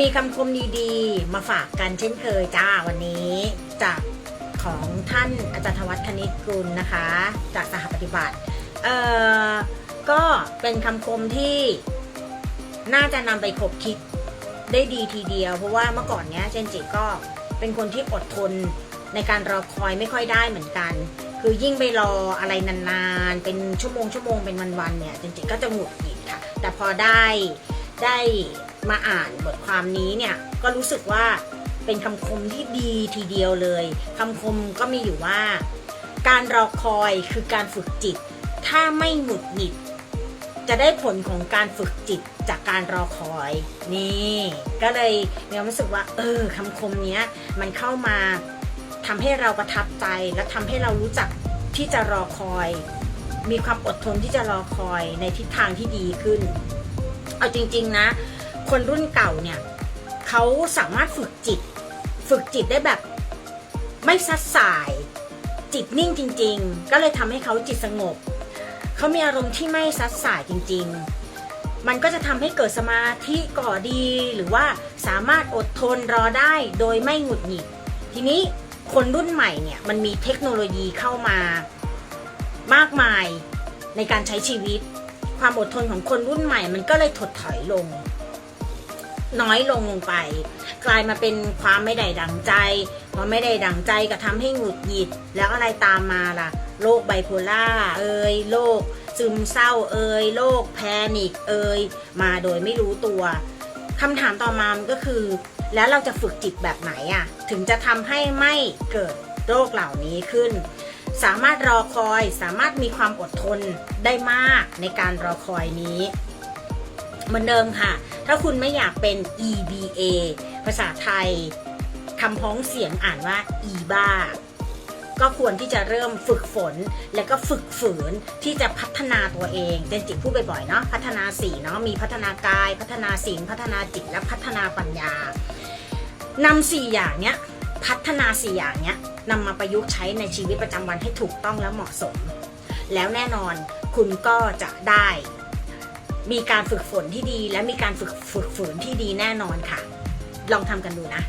มีคำคมดีๆ มาฝากกันเช่นเคยจ้าวันนี้จากของท่านอาจารย์ธวัฒน์คณิตกุลนะคะ จากสหปฏิบัติเอ่อก็เป็นคำคมที่น่าจะนำไปขบคิดได้ดีทีเดียว เพราะว่าเมื่อก่อนเนี้ยเจนจิก็เป็นคนที่อดทนในการรอคอยไม่ค่อยได้เหมือนกัน คือยิ่งไปรออะไรนานๆ เป็นชั่วโมงชั่วโมงเป็นวันๆเนี่ยเจนจิก็จะหงุดหงิดค่ะ แต่พอได้ได้ มาอ่านบทความนี้เนี่ยก็รู้สึกว่าเป็นคำคมที่ดีทีเดียวเลยคำคมก็มีอยู่ว่า การรอคอยคือการฝึกจิต ถ้าไม่หงุดหงิด จะได้ผลของการฝึกจิตจากการรอคอยนี่ก็เลยมีความรู้สึกว่า เออคำคมเนี้ยมันเข้ามาทำให้เราประทับใจและทำให้เรารู้จักที่จะรอคอย มีความอดทนที่จะรอคอยในทิศทางที่ดีขึ้น เอาจริง ๆ นะ คนรุ่นเก่าเนี่ยเขาสามารถฝึกจิต ฝึกจิตได้แบบ ไม่ซัดสาย จิตนิ่งจริง ๆ ก็เลยทำให้เขาจิตสงบเขามีอารมณ์ที่ไม่ซัดสายจริง ๆ มันก็จะทำให้เกิดสมาธิก่อดีหรือว่าสามารถอดทนรอได้โดยไม่หงุดหงิด ทีนี้คนรุ่นใหม่เนี่ยมันมีเทคโนโลยีเข้ามามากมายในการใช้ชีวิต ความอดทนของคนรุ่นใหม่มันก็เลยถดถอยลง น้อยลงลงไป กลายมาเป็นความไม่ได้ดังใจพอไม่ได้ดังใจก็ทำให้หงุดหงิด แล้วอะไรตามมาล่ะโรคไบโพล่าเอ่ยโรคซึมเศร้าเอ่ยโรคแพนิคเอ่ยมาโดยไม่รู้ตัวคำถามต่อมามก็คือ แล้วเราจะฝึกจิตแบบไหนอะ่ะถึงจะทำให้ไม่เกิดโรคเหล่านี้ขึ้น สามารถรอคอยสามารถมีความอดทนได้มากในการรอคอยนี้ เหมือนเดิมค่ะ ถ้าคุณไม่อยากเป็น EBA ภาษาไทยคำพ้องเสียงอ่านว่า EBA ก็ควรที่จะเริ่มฝึกฝน และก็ฝึกฝืนที่จะพัฒนาตัวเองเจนจิพูดบ่อยๆเนาะพัฒนาสีเนาะมีพัฒนากาย พัฒนาศีลพัฒนาจิตและพัฒนาปัญญานำสี่อย่างเนี้ยพัฒนาสี่อย่างเนี้ยนำมาประยุกต์ใช้ในชีวิตประจำวันให้ถูกต้องและเหมาะสม แล้วแน่นอนคุณก็จะได้ มีการฝึกฝนที่ดีและมีการฝึกฝึกฝนที่ดีแน่นอนค่ะ ลองทำกันดูนะ